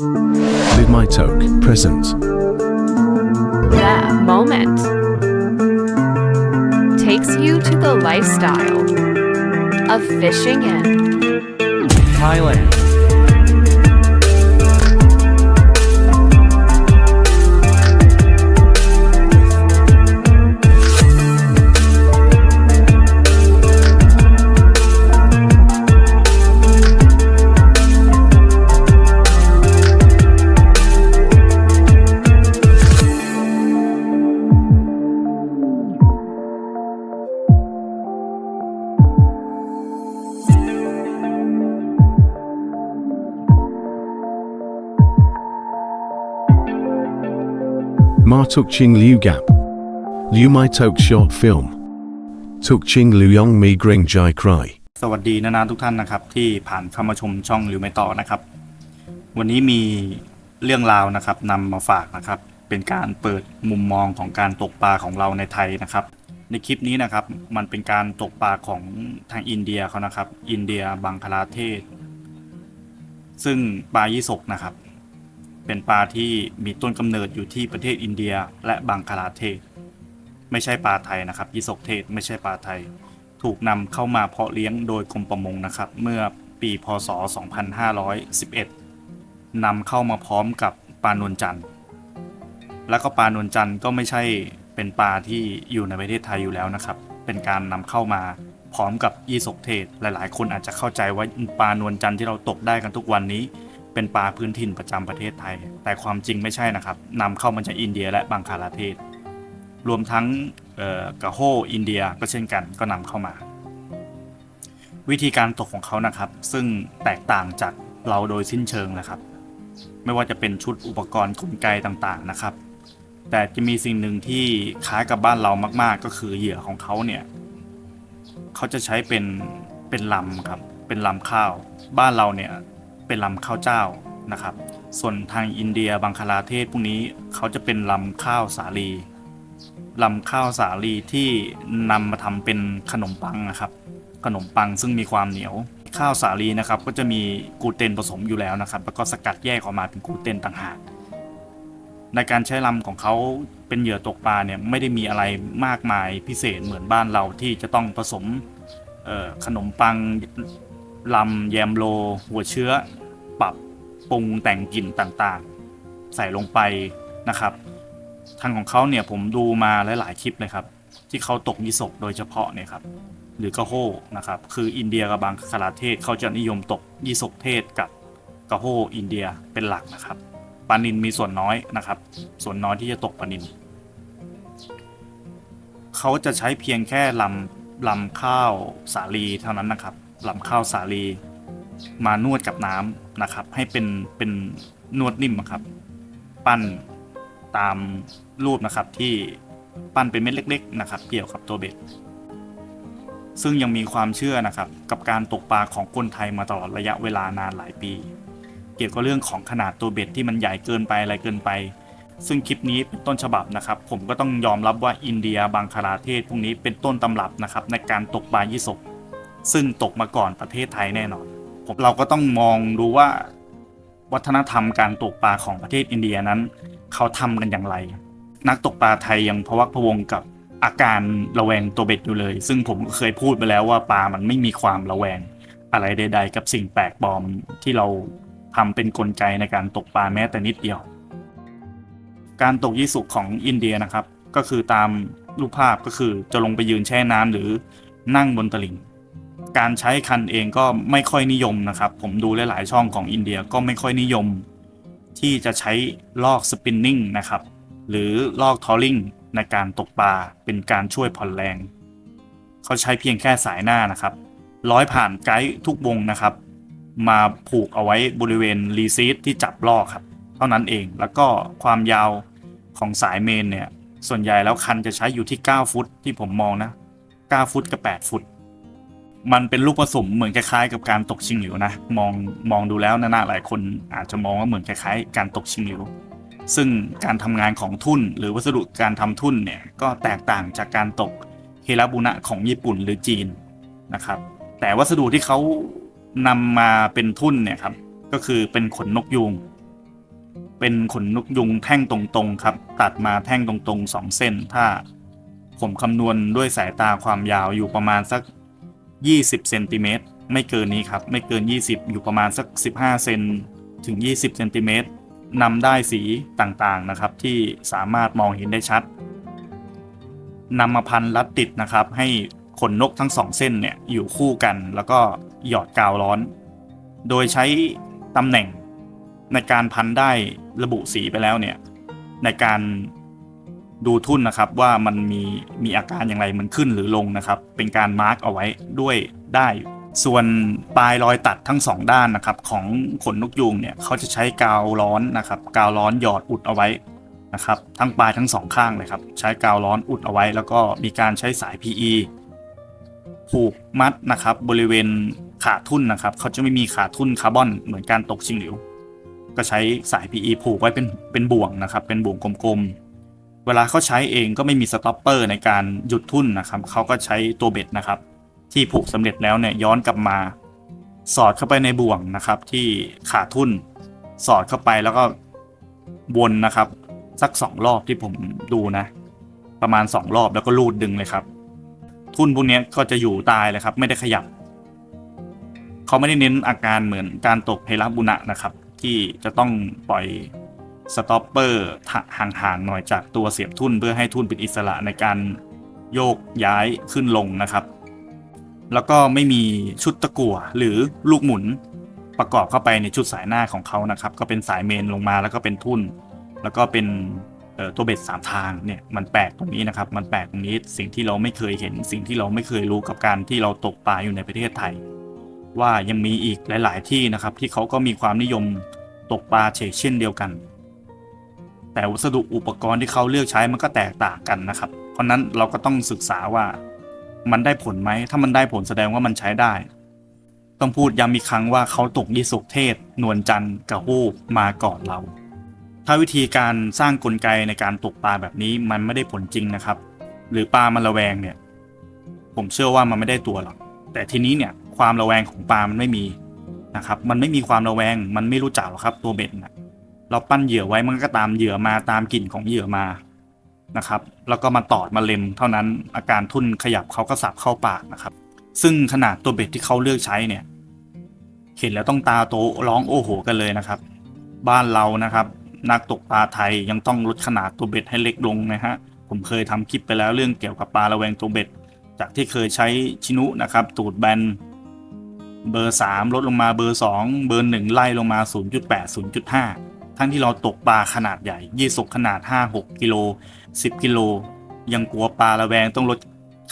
Live My Toke present. The moment takes you to the lifestyle of fishing in Thailand. Ma Tuk Ching Liu Gap. Liu Mai Tok short film. Tuk Ching Liu Yong Mi Gring Jai Cry. สวัสดีนานาทุกท่านนะครับ ที่ผ่านเข้ามาชมช่องหรือไม่ต่อนะครับ วันนี้มีเรื่องราวนะครับนำมาฝากนะครับ เป็นการเปิดมุมมองของการตกปลาของเราในไทยนะครับ ในคลิปนี้นะครับ มันเป็นการตกปลาของทางอินเดียเขานะครับ อินเดียบังคลาเทศ ซึ่งปลายี่สกนะครับ เป็นปลาที่มีต้นกำเนิดอยู่ที่ประเทศอินเดียและบังคลาเทศ ไม่ใช่ปลาไทยนะครับยี่สกเทศไม่ใช่ปลาไทย ถูกนำเข้ามาเพาะเลี้ยงโดยกรมประมงนะครับ เมื่อปีพศ 2511นำเข้ามาพร้อมกับปลานวลจันทร์แล้วก็ปลานวลจันทร์ก็ไม่ใช่เป็นปลาที่อยู่ในประเทศไทยอยู่แล้วนะครับ เป็นการนำเข้ามาพร้อมกับยีสกเทศ หลายๆ คนอาจจะเข้าใจว่าปลานวลจันทร์ที่เราตกได้กันทุกวันนี้ เป็นปลาพื้นถิ่นประจำประเทศไทย แต่ความจริงไม่ใช่นะครับนำเข้ามาจากอินเดียและบังคลาเทศ รวมทั้งกระโฮอินเดียก็เช่นกันก็นำเข้ามา วิธีการตกของเขานะครับ ซึ่งแตกต่างจากเราโดยสิ้นเชิงนะครับ ไม่ว่าจะเป็นชุดอุปกรณ์กลไกต่างๆนะครับ แต่จะมีสิ่งหนึ่งที่คล้ายกับบ้านเรามาก ๆ ก็คือเหยื่อของเขาเนี่ยเขาจะใช้เป็นเป็นลำครับเป็นลำข้าว บ้านเราเนี่ย เป็นลำข้าวเจ้านะครับ ส่วนทางอินเดียบังคลาเทศพวกนี้เขาจะเป็นลำข้าวสาลีลำข้าวสาลีที่นำมาทำเป็นขนมปังนะครับ ขนมปังซึ่งมีความเหนียวข้าวสาลีนะครับก็จะมีกลูเตนผสมอยู่แล้วนะครับ แล้วก็สกัดแยกออกมาเป็นกลูเตนต่างหากในการใช้ลำของเขาเป็นเหยื่อตกปลาเนี่ยไม่ได้มีอะไรมากมายพิเศษเหมือนบ้านเราที่จะต้องผสมขนมปังลำแยมโล หัวเชื้อ ปรับปรุงแต่งกลิ่นต่างๆ ใส่ลงไปนะครับ ทางของเขาเนี่ยผมดูมาหลายๆคลิปเลยครับ ที่เขาตกยิสกโดยเฉพาะเนี่ยครับหรือกะโฮนะครับ คืออินเดียกับบางคลาเทศเขาจะนิยมตกยิสกเทศกับกะโฮอินเดียเป็นหลักนะครับปานินมีส่วนน้อยนะครับ ส่วนน้อยที่จะตกปานินเขาจะใช้เพียงแค่ลำลำข้าวสาลีเท่านั้นนะครับลำข้าวสาลี มานวดกับน้ำนะครับ ให้เป็นเป็นนวดนิ่มอะครับ ปั้นตามรูปนะครับที่ปั้นเป็นเม็ดเล็ก ๆ นะครับ เกี่ยวกับตัวเบ็ด ซึ่งยังมีความเชื่อนะครับ กับการตกปลาของคนไทยมาตลอดระยะเวลานานหลายปี เกี่ยวกับเรื่องของขนาดตัวเบ็ดที่มันใหญ่เกินไปอะไรเกินไป ซึ่งคลิปนี้เป็นต้นฉบับนะครับ ผมก็ต้องยอมรับว่าอินเดียบังคลาเทศพวกนี้เป็นต้นตำรับนะครับในการตกปลายี่สกซึ่งตกมาก่อนประเทศไทยแน่นอน เราก็ต้องมองดูว่า วัฒนธรรมการตกปลาของประเทศอินเดียนั้น เขาทำกันอย่างไร นักตกปลาไทยยังพะวักพวงกับอาการระแวงตัวเบ็ดอยู่เลย ซึ่งผมก็เคยพูดไปแล้วว่าปลามันไม่มีความระแวง อะไรใด ๆ กับสิ่งแปลกปลอมที่เราทำเป็นกลไกในการตกปลาแม้แต่นิดเดียว การตกยี่สุกของอินเดียนะครับ ก็คือตามรูปภาพก็คือจะลงไปยืนแช่น้ำหรือนั่งบนตลิ่ง การใช้คันเองก็ไม่ค่อยนิยมนะครับ ผมดูหลาย ๆ ช่องของอินเดียก็ไม่ค่อยนิยม ที่จะใช้ลอกสปินนิ่งนะครับ หรือลอกทอลลิงในการตกปลาเป็นการช่วยผ่อนแรง เขาใช้เพียงแค่สายหน้านะครับ ร้อยผ่านไกด์ทุกวงนะครับ มาผูกเอาไว้บริเวณรีซีทที่จับลอกครับ เท่านั้นเองแล้วก็ความยาวของสายเมนเนี่ยส่วนใหญ่แล้วคันจะใช้อยู่ที่ 9 ฟุตที่ผมมองนะ 9 ฟุตกับ 8 ฟุต มันเป็นลูกผสมเหมือนคล้ายๆกับการตกชิงหลิวนะมองมองดูแล้วนะนะหลายคนอาจจะมองว่าเหมือนคล้ายๆ การตกชิงหลิว ซึ่งการทำงานของทุ่น หรือวัสดุการทำทุ่นเนี่ยก็แตกต่างจากการตกเฮราบุนะของญี่ปุ่นหรือจีนนะครับ แต่วัสดุที่เขานำมาเป็นทุ่นเนี่ยครับก็คือเป็นขนนกยูงเป็นขนนกยุงแท่งตรงๆครับ ตัดมาแท่งตรงๆสองเส้น ถ้าผมคำนวณด้วยสายตาความยาวอยู่ประมาณสัก 20เซนติเมตรไม่เกินนี้ครับ ไม่เกิน 20 อยู่ประมาณสัก 15เซนถึง 20เซนติเมตรนำได้สีต่างๆนะครับ ที่สามารถมองเห็นได้ชัดนำมาพันรัดติดนะครับ ให้ขนนกทั้งสองเส้นเนี่ยอยู่คู่กัน แล้วก็หยอดกาวร้อน โดยใช้ตำแหน่งในการพันได้ระบุสีไปแล้วเนี่ยในการ ดูทุ่นนะครับว่ามันมีมีอาการอย่างไรมันขึ้นหรือลงนะครับ เป็นการมาร์กเอาไว้ด้วยได้ส่วนปลายรอยตัดทั้งสองด้านนะครับ ของขนนกยูงเนี่ยเขาจะใช้กาวร้อนนะครับ กาวร้อนหยอดอุดเอาไว้นะครับ ทั้งปลายทั้งสองข้างเลยครับ ใช้กาวร้อนอุดเอาไว้ แล้วก็มีการใช้สาย PE ผูกมัดนะครับ บริเวณขาทุ่นนะครับเขาจะไม่มีขาทุ่นคาร์บอนเหมือนการตกชิงหลิวก็ใช้สาย PE ผูกไว้เป็นเป็นบ่วงนะครับ เป็นบ่วงกลมๆ เวลาเขาใช้เองก็ไม่มีสต็อปเปอร์ในการหยุดทุ่นนะครับเขาก็ใช้ตัวเบ็ดนะครับ ที่ผูกสำเร็จแล้วเนี่ยย้อนกลับมา สอดเข้าไปในบ่วงนะครับ ที่ขาทุ่น สอดเข้าไปแล้วก็วนนะครับ สักสองรอบที่ผมดูนะ ประมาณสองรอบแล้วก็ลูดดึงเลยครับ ทุ่นพวกนี้ก็จะอยู่ตายเลยครับ ไม่ได้ขยับเขาไม่ได้เน้นอาการเหมือนการตกเฮราบุนะนะครับ ที่จะต้องปล่อย สต็อปเปอร์ห่างๆหน่อยจากตัวเสียบทุ่นเพื่อให้ทุ่นเป็นอิสระในการโยกย้ายขึ้นลงนะครับ แล้วก็ไม่มีชุดตะกั่วหรือลูกหมุนประกอบเข้าไปในชุดสายหน้าของเขานะครับ ก็เป็นสายเมนลงมาแล้วก็เป็นทุ่น แล้วก็เป็นตัวเบ็ดสามทางเนี่ยมันแปลกตรงนี้นะครับ มันแปลกตรงนี้สิ่งที่เราไม่เคยเห็น สิ่งที่เราไม่เคยรู้กับการที่เราตกปลาอยู่ในประเทศไทย ว่ายังมีอีกหลาย ๆ ที่นะครับ ที่เขาก็มีความนิยมตกปลาเชกเช่นเดียวกัน แต่วัสดุอุปกรณ์ที่เขาเลือกใช้มันก็แตกต่างกันนะครับ เพราะนั้นเราก็ต้องศึกษาว่ามันได้ผลไหม ถ้ามันได้ผลแสดงว่ามันใช้ได้ ต้องพูดย้ำอีกครั้งว่าเขาตกยีสุกเทศ นวลจันทร์กับฮูกมาก่อนเรา ถ้าวิธีการสร้างกลไกในการตกปลาแบบนี้มันไม่ได้ผลจริงนะครับ หรือปลามันระแวงเนี่ย ผมเชื่อว่ามันไม่ได้ตัวหรอก แต่ทีนี้เนี่ยความระแวงของปลามันไม่มีนะครับ มันไม่มีความระแวง มันไม่รู้จักหรอกครับตัวเบ็ดนะ เราปั้นเหยื่อไว้มันก็ตามเหยื่อมาตามกลิ่นของเหยื่อมานะครับ แล้วก็มาตอดมาเล็มเท่านั้นอาการทุ่นขยับเขาก็สับเข้าปากนะครับ ซึ่งขนาดตัวเบ็ดที่เขาเลือกใช้เนี่ยเห็นแล้วต้องตาโตร้องโอ้โหกันเลยนะครับ บ้านเรานะครับ นักตกปลาไทยยังต้องลดขนาดตัวเบ็ดให้เล็กลงนะฮะผมเคยทำคลิปไปแล้วเรื่องเกี่ยวกับปลาระแวงตัวเบ็ด จากที่เคยใช้ชินุนะครับ ตูดแบนเบอร์ 3 ลดลงมาเบอร์ 2 เบอร์ 1 ไล่ลงมา 0.8 0.5 ทั้งที่เราตกปลาขนาดใหญ่ยี่สกขนาด 5-6กิโล10 กิโล ยังกลัวปลาระแวงต้องลด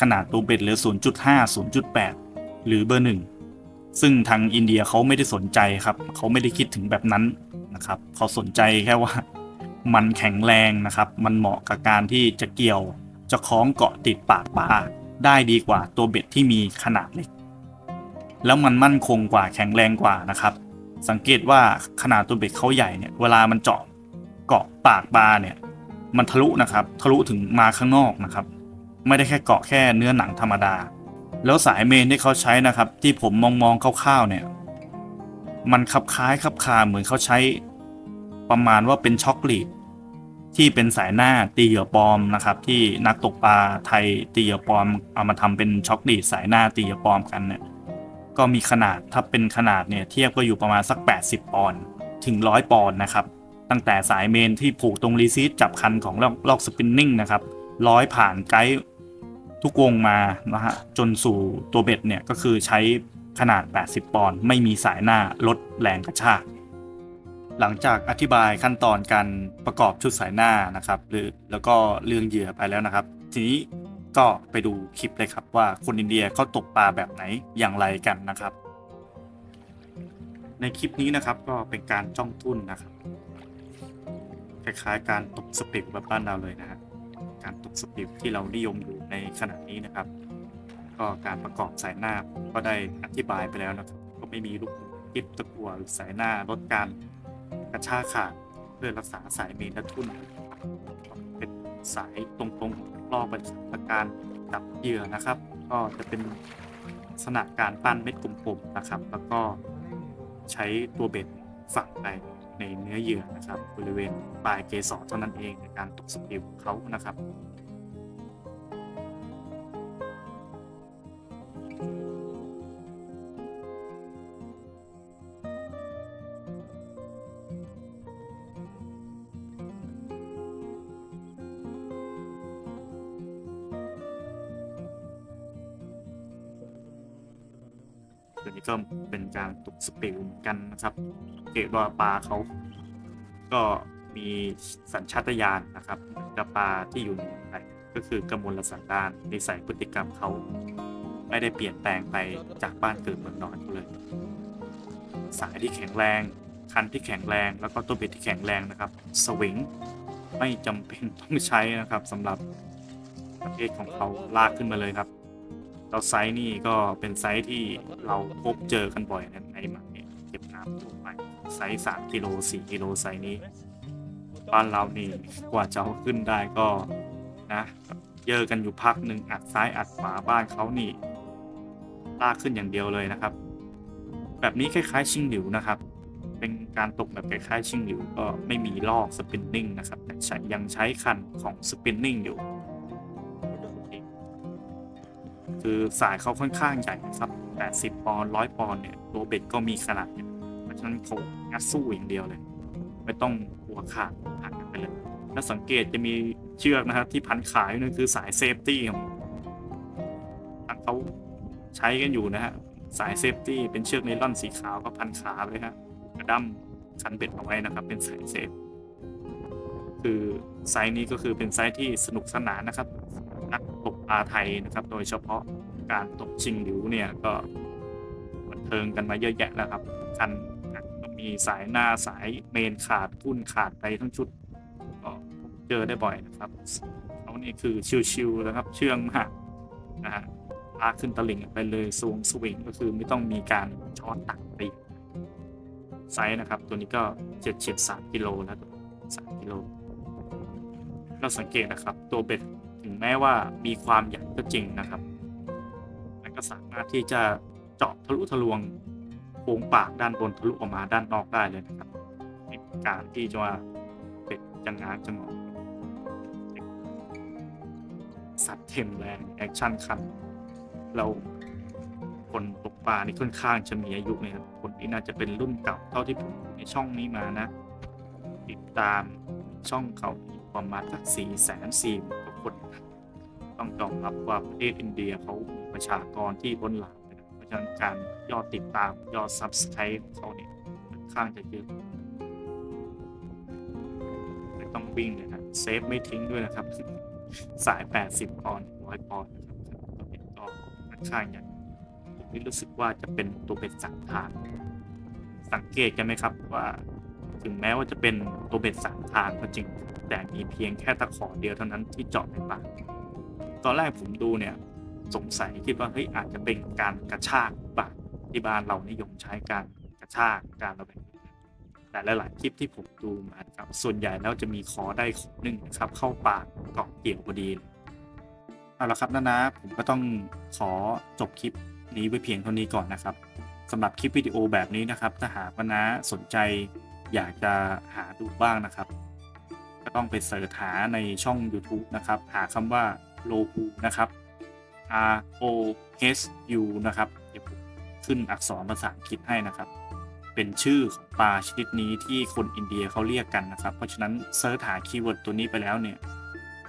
ขนาดตัวเบ็ดเหลือ 0.5 0.8 หรือเบอร์1ซึ่งทางอินเดียเขาไม่ได้สนใจครับเขาไม่ได้คิดถึงแบบนั้นนะครับเขาสนใจแค่ว่ามันแข็งแรงนะครับ มันเหมาะกับการที่จะเกี่ยวจะคล้องเกาะติดปากปลาได้ดีกว่าตัวเบ็ดที่มีขนาดเล็ก แล้วมันมั่นคงกว่าแข็งแรงกว่านะครับ สังเกตว่าขนาดตัวเบ็ดเขาใหญ่เนี่ยเวลามันเจาะเกาะปากปลาเนี่ยมันทะลุนะครับทะลุถึงมาข้างนอกนะครับ ไม่ได้แค่เกาะแค่เนื้อหนังธรรมดา แล้วสายเมนที่เขาใช้นะครับ ที่ผมมองมองๆคร่าวๆเนี่ย มันคลับคล้ายคลับคาเหมือนเขาใช้ประมาณว่าเป็นช็อกลีดที่เป็นสายหน้าตีเหยื่อปลอมนะครับ ที่นักตกปลาไทยตีเหยื่อปลอมเอามาทำเป็นช็อกลีดสายหน้าตีเหยื่อปลอมกันเนี่ย ก็มีขนาดถ้าเป็นขนาดเนี่ยเทียบก็อยู่ประมาณสัก 80 ปอนด์ถึง 100 ปอนด์นะครับ ตั้งแต่สายเมนที่ผูกตรงรีซีดจับคันของลอกลอกสปินนิ่งนะครับร้อยผ่านไกด์ทุกวงมานะฮะจนสู่ตัวเบ็ดเนี่ยก็คือใช้ขนาด 80 ปอนด์ไม่มีสายหน้าลดแรงกระชากหลังจากอธิบายขั้นตอนการประกอบชุดสายหน้านะครับ หรือแล้วก็เรื่องเหยื่อไปแล้วนะครับ ทีนี้ ก็ไปดูคลิปเลยครับว่าคนอินเดียเขาตกปลาแบบไหนอย่างไรกันนะครับ ในคลิปนี้นะครับก็เป็นการจ้องทุ่นนะครับ คล้ายๆ การตกสปิบแบบบ้านเราเลยนะฮะการตกสปิบที่เรานิยมอยู่ในขณะนี้นะครับ ก็การประกอบสายหน้าก็ได้อธิบายไปแล้วนะครับ ก็ไม่มีลูกกิบตะกัวหรือสายหน้าลดการกระชากขาดเพื่อรักษาสายเมนและทุ่นเป็นสายตรงๆ ลอบประการกับเหยื่อนะครับ ก็จะเป็นลักษณะการปั้นเม็ดกลมๆนะครับ แล้วก็ใช้ตัวเบ็ดฝังไปในเนื้อเหยื่อนะครับ บริเวณปลายเกสรเท่านั้นเองในการตกสกิลเขานะครับ ตกสเปลเหมือนกันนะครับเกตว่าปลาเขาก็มีสัญชาตญาณนะครับกับปลาที่อยู่ในไทยก็คือกำมลสันดานนิสัยพฤติกรรมเขาไม่ได้เปลี่ยนแปลงไปจากบ้านเกิดเมืองนอนเขาเลย สายที่แข็งแรง คันที่แข็งแรง แล้วก็ตัวเบ็ดที่แข็งแรงนะครับ สวิงไม่จำเป็นต้องใช้นะครับสำหรับประเภทของเขาลากขึ้นมาเลยครับแล้วไซส์นี่ก็เป็นไซส์ที่เราพบเจอกันบ่อยนใทั่วไปไซส์สามกิโลสี่กิโลไซส์นี้ บ้านเรานี่กว่าจะเอาขึ้นได้ก็นะเยอะกันอยู่พักหนึ่งอัดซ้ายอัดขวาบ้านเขานี่ลากขึ้นอย่างเดียวเลยนะครับ แบบนี้คล้ายๆชิงหลิวนะครับ เป็นการตกแบบคล้ายๆชิงหลิวก็ไม่มีลอกสปินนิ่งนะครับแต่ใช้ยังใช้คันของสปินนิ่งอยู่คือสายเขาค่อนข้างใหญ่ครับ 80 ปอนด์100 ปอนด์เนี่ย ตัวเบ็ดก็มีขนาดเนี่ยะฉะนั้นเขางัดสู้อย่างเดียวเลย ไม่ต้องกลัวขาดหักกันไปเลยแล้วสังเกตจะมีเชือกนะครับที่พันขายนั่นคือสายเซฟตี้ของทางเขาใช้กันอยู่นะฮะสายเซฟตี้เป็นเชือกไนล่อนสีขาวก็พันขาเลยฮะกระดั้มคันเบ็ดเอาไว้นะครับ เป็นสายเซฟคือไซส์นี้ก็คือเป็นไซส์ที่สนุกสนานนะครับ นักตกปลาไทยนะครับ โดยเฉพาะการตกชิงหลิวเนี่ยก็บันเทิงกันมาเยอะแยะแล้วครับคัน มีสายหน้าสายเมนขาดกุ้นขาดไปทั้งชุดก็เจอได้บ่อยนะครับเขานี่คือชิวๆนะครับ เชื่องมากนะฮะลากขึ้นตลิ่งไปเลยสวงสวิงก็คือไม่ต้องมีการช้อนตักตีไซส์นะครับ ตัวนี้ก็เจ็ดเฉียดสามกิโลแล้วสามกิโลเราสังเกตนะครับ ตัวเบ็ดถึงแม้ว่ามีความใหญ่ก็จริงนะครับ มันก็สามารถที่จะเจาะทะลุทะลวง โค้งปากด้านบนทะลุออกมาด้านนอกได้เลยนะครับในการที่จะว่าเป็ดจะง้างจะงอสัตว์เต็มแรงแอคชั่นคันเราคนตกปลานี่ค่อนข้างจะมีอายุเลยครับคนที่น่าจะเป็นรุ่นเก่าเท่าที่ผมในช่องนี้มานะ ติดตามช่องเขาประมาณสักสี่แสนสี่หมื่นกว่าคน ต้องยอมรับว่าประเทศอินเดียเขามีประชากรที่ล้นหลามเลยนะเพ ราะฉะนั้นการยอดติดตามยอดซับสไครต์ของเขาเนี่ยค่อนข้างจะเยอะไม่ต้องวิ่งเลยนะเซฟไม่ทิ้งด้วยนะครับ สาย 80 ปอนด์100 ปอนด์นะครับตัวเบ็ดก็ค่อนข้างใหญ่ผมนี่รู้สึกว่าจะเป็นตัวเบ็ดสังทาน สังเกตกันไหมครับว่าถึงแม้ว่าจะเป็นตัวเบ็ดสามทางก็จริง แต่มีเพียงแค่ตะขอเดียวเท่านั้นที่เจาะในปากตอนแรกผมดูเนี่ย สงสัยคิดว่าเฮ้ยอาจจะเป็นการกระชากปากที่บ้านเรานิยมใช้การกระชากการระเบิดแต่หลายๆคลิปที่ผมดูมาครับส่วนใหญ่แล้วจะมีคอได้ขอหนึ่งนะครับ เข้าปากเกาะเกี่ยวพอดีเลยเอาละครับนะนะผมก็ต้องขอจบคลิปนี้ไว้เพียงเท่านี้ก่อนนะครับสำหรับคลิปวิดีโอแบบนี้นะครับ ถ้าหากว่านะสนใจอยากจะหาดูบ้างนะครับ ก็ต้องไปเสิร์ชหาในช่อง YouTube นะครับ หาคำว่าโลปูนะครับ R O H U นะครับเดี๋ยวผมขึ้นอักษรภาษาอังกฤษให้นะครับ เป็นชื่อของปลาชนิดนี้ที่คนอินเดียเขาเรียกกันนะครับ เพราะฉะนั้นเซิร์ชหาคีย์เวิร์ดตัวนี้ไปแล้วเนี่ย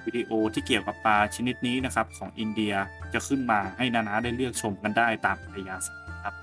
วิดีโอที่เกี่ยวกับปลาชนิดนี้นะครับของอินเดียจะขึ้นมาให้นานาได้เลือกชมกันได้ตามอัธยาศัยครับ